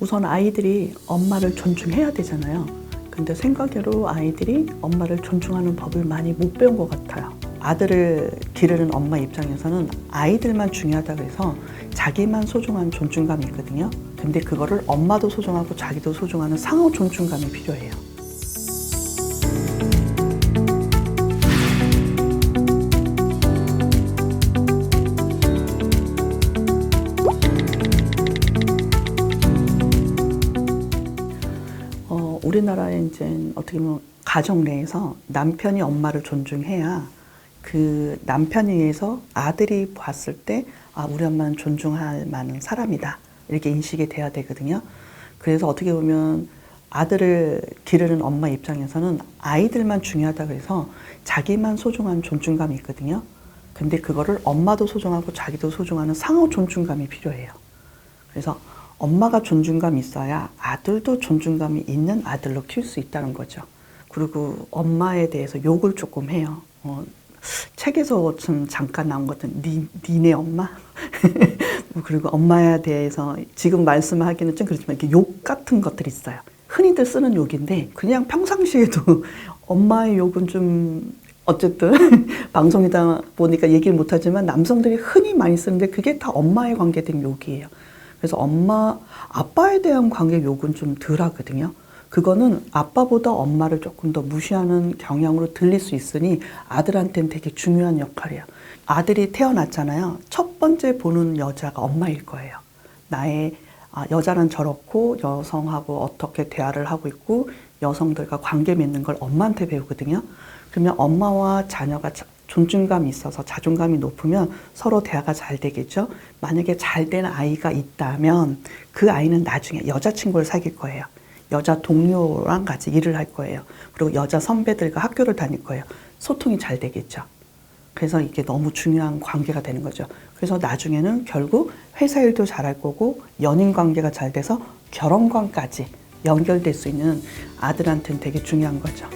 우선 아이들이 엄마를 존중해야 되잖아요. 근데 생각외로 아이들이 엄마를 존중하는 법을 많이 못 배운 것 같아요. 아들을 기르는 엄마 입장에서는 아이들만 중요하다고 해서 자기만 소중한 존중감이 있거든요. 근데 그거를 엄마도 소중하고 자기도 소중하는 상호 존중감이 필요해요. 우리나라에 이제 어떻게 보면 가정 내에서 남편이 엄마를 존중해야 그 남편에 의해서 아들이 봤을 때 아, 우리 엄마는 존중할 만한 사람이다. 이렇게 인식이 돼야 되거든요. 그래서 어떻게 보면 아들을 기르는 엄마 입장에서는 아이들만 중요하다고 해서 자기만 소중한 존중감이 있거든요. 근데 그거를 엄마도 소중하고 자기도 소중하는 상호 존중감이 필요해요. 그래서 엄마가 존중감이 있어야 아들도 존중감이 있는 아들로 키울 수 있다는 거죠. 그리고 엄마에 대해서 욕을 조금 해요. 어, 책에서 좀 잠깐 나온 것은 니, 니네 엄마? 뭐 그리고 엄마에 대해서 지금 말씀하기는 좀 그렇지만 이렇게 욕 같은 것들이 있어요. 흔히들 쓰는 욕인데 그냥 평상시에도 엄마의 욕은 좀 어쨌든 방송이다 보니까 얘기를 못하지만 남성들이 흔히 많이 쓰는데 그게 다 엄마에 관계된 욕이에요. 그래서 엄마, 아빠에 대한 관계 욕은 좀 덜 하거든요. 그거는 아빠보다 엄마를 조금 더 무시하는 경향으로 들릴 수 있으니 아들한테는 되게 중요한 역할이에요. 아들이 태어났잖아요. 첫 번째 보는 여자가 엄마일 거예요. 나의 아, 여자는 저렇고 여성하고 어떻게 대화를 하고 있고 여성들과 관계 맺는 걸 엄마한테 배우거든요. 그러면 엄마와 자녀가 자- 존중감이 있어서 자존감이 높으면 서로 대화가 잘 되겠죠. 만약에 잘된 아이가 있다면 그 아이는 나중에 여자친구를 사귈 거예요. 여자 동료랑 같이 일을 할 거예요. 그리고 여자 선배들과 학교를 다닐 거예요. 소통이 잘 되겠죠. 그래서 이게 너무 중요한 관계가 되는 거죠. 그래서 나중에는 결국 회사 일도 잘할 거고 연인 관계가 잘 돼서 결혼관까지 연결될 수 있는 아들한테는 되게 중요한 거죠.